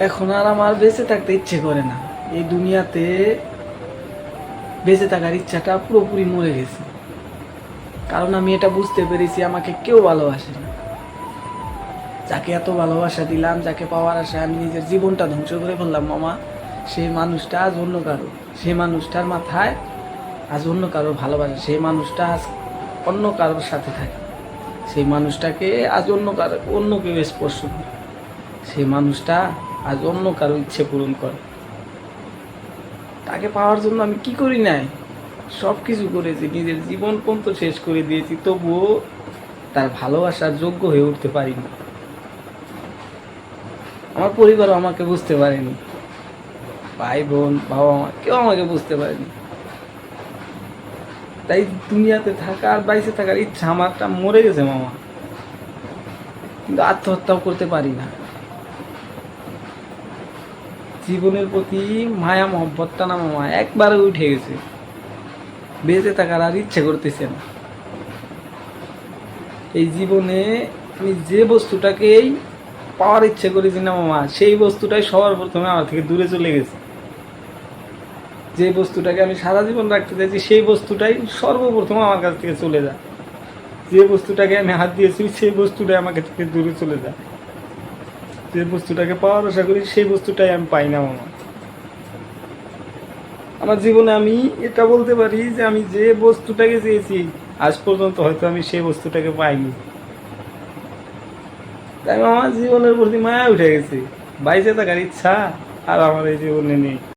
এখন আর আমার বেঁচে থাকতে ইচ্ছে করে না। এই দুনিয়াতে বেঁচে থাকার ইচ্ছাটা পুরোপুরি মরে গেছে। কারণ আমি এটা বুঝতে পেরেছি, আমাকে কেউ ভালোবাসে না। যাকে এত ভালোবাসা দিলাম, যাকে পাওয়ার আশায় আমি নিজের জীবনটা ধ্বংস করে ফেললাম, মামা সেই মানুষটা আজ অন্য কারও। সেই মানুষটার মাথায় আজ অন্য কারোর ভালোবাসা সেই মানুষটা আজ অন্য কারোর সাথে থাকে। সেই মানুষটাকে আজ অন্য কারও অন্য কেউ স্পর্শ করে। সেই মানুষটা আজ অন্য কারও ইচ্ছে পূরণ করে। তাকে পাওয়ার জন্য আমি কি করি নাই? সব কিছু করেছি, নিজের জীবন পর্যন্ত শেষ করে দিয়েছি, তবুও তার ভালোবাসার যোগ্য হয়ে উঠতে পারিনি। আমার পরিবারও আমাকে বুঝতে পারেনি। ভাই, বোন, বাবা মা, কেউ আমাকে বুঝতে পারেনি। তাই দুনিয়াতে থাকার বাইসে থাকার ইচ্ছা আমারটা মরে গেছে মামা। কিন্তু আত্মহত্যাও করতে পারি না। জীবনের প্রতি মায়া মহব্বতটা না মামা একবারে উঠে গেছে। বেঁচে থাকার আর ইচ্ছে করতেছে না। এই জীবনে আমি যে বস্তুটাকেই পাওয়ার ইচ্ছে করেছি না মামা, সেই বস্তুটাই সবার প্রথমে আমার থেকে দূরে চলে গেছে। যে বস্তুটাকে আমি সারা জীবন রাখতে চাইছি, সেই বস্তুটাই সর্বপ্রথম আমার কাছ থেকে চলে যায়। যে বস্তুটাকে আমি হাত দিয়েছি, সেই বস্তুটাই আমাকে থেকে দূরে চলে যায়। যে বস্তুটাকে পাওয়ার আশা করি সেই বস্তুটাই আমি পাই না মামা। আমার জীবনে আমি এটা বলতে পারি যে আমি যে বস্তুটাকে চেয়েছি, আজ পর্যন্ত হয়তো আমি সেই বস্তুটাকে পাইনি। তাই আমার জীবনের প্রতি মায়া উঠে গেছে। বাইসে থাকার ইচ্ছা আর আমার এই জীবনে নেই।